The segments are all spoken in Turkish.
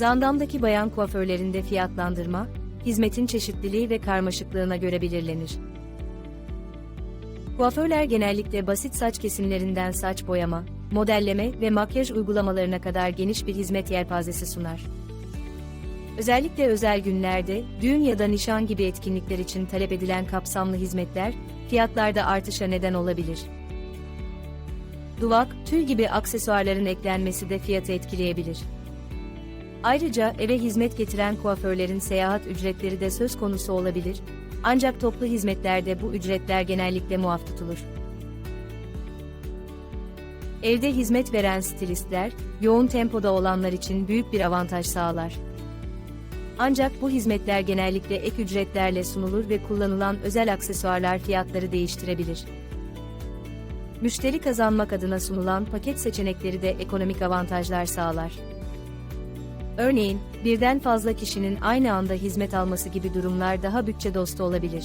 Zandam'daki bayan kuaförlerinde fiyatlandırma, hizmetin çeşitliliği ve karmaşıklığına göre belirlenir. Kuaförler genellikle basit saç kesimlerinden saç boyama, modelleme ve makyaj uygulamalarına kadar geniş bir hizmet yelpazesi sunar. Özellikle özel günlerde, düğün ya da nişan gibi etkinlikler için talep edilen kapsamlı hizmetler, fiyatlarda artışa neden olabilir. Duvak, tül gibi aksesuarların eklenmesi de fiyatı etkileyebilir. Ayrıca eve hizmet getiren kuaförlerin seyahat ücretleri de söz konusu olabilir, ancak toplu hizmetlerde bu ücretler genellikle muaf tutulur. Evde hizmet veren stilistler, yoğun tempoda olanlar için büyük bir avantaj sağlar. Ancak bu hizmetler genellikle ek ücretlerle sunulur ve kullanılan özel aksesuarlar fiyatları değiştirebilir. Müşteri kazanmak adına sunulan paket seçenekleri de ekonomik avantajlar sağlar. Örneğin, birden fazla kişinin aynı anda hizmet alması gibi durumlar daha bütçe dostu olabilir.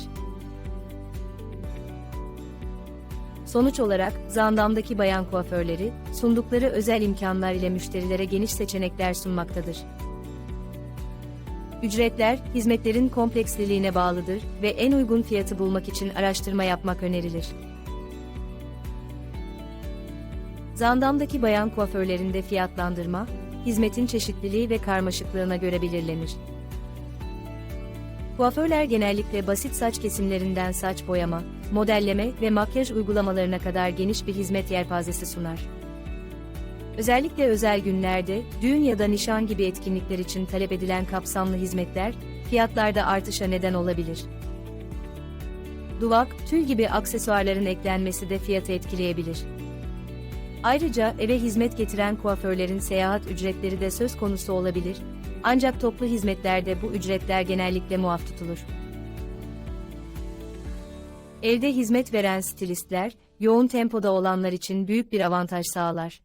Sonuç olarak, Zandam'daki bayan kuaförleri, sundukları özel imkanlar ile müşterilere geniş seçenekler sunmaktadır. Ücretler, hizmetlerin kompleksliğine bağlıdır ve en uygun fiyatı bulmak için araştırma yapmak önerilir. Zandam'daki bayan kuaförlerinde fiyatlandırma, hizmetin çeşitliliği ve karmaşıklığına göre belirlenir. Kuaförler genellikle basit saç kesimlerinden saç boyama, modelleme ve makyaj uygulamalarına kadar geniş bir hizmet yelpazesi sunar. Özellikle özel günlerde, düğün ya da nişan gibi etkinlikler için talep edilen kapsamlı hizmetler, fiyatlarda artışa neden olabilir. Duvak, tül gibi aksesuarların eklenmesi de fiyatı etkileyebilir. Ayrıca eve hizmet getiren kuaförlerin seyahat ücretleri de söz konusu olabilir, ancak toplu hizmetlerde bu ücretler genellikle muaf tutulur. Evde hizmet veren stilistler, yoğun tempoda olanlar için büyük bir avantaj sağlar.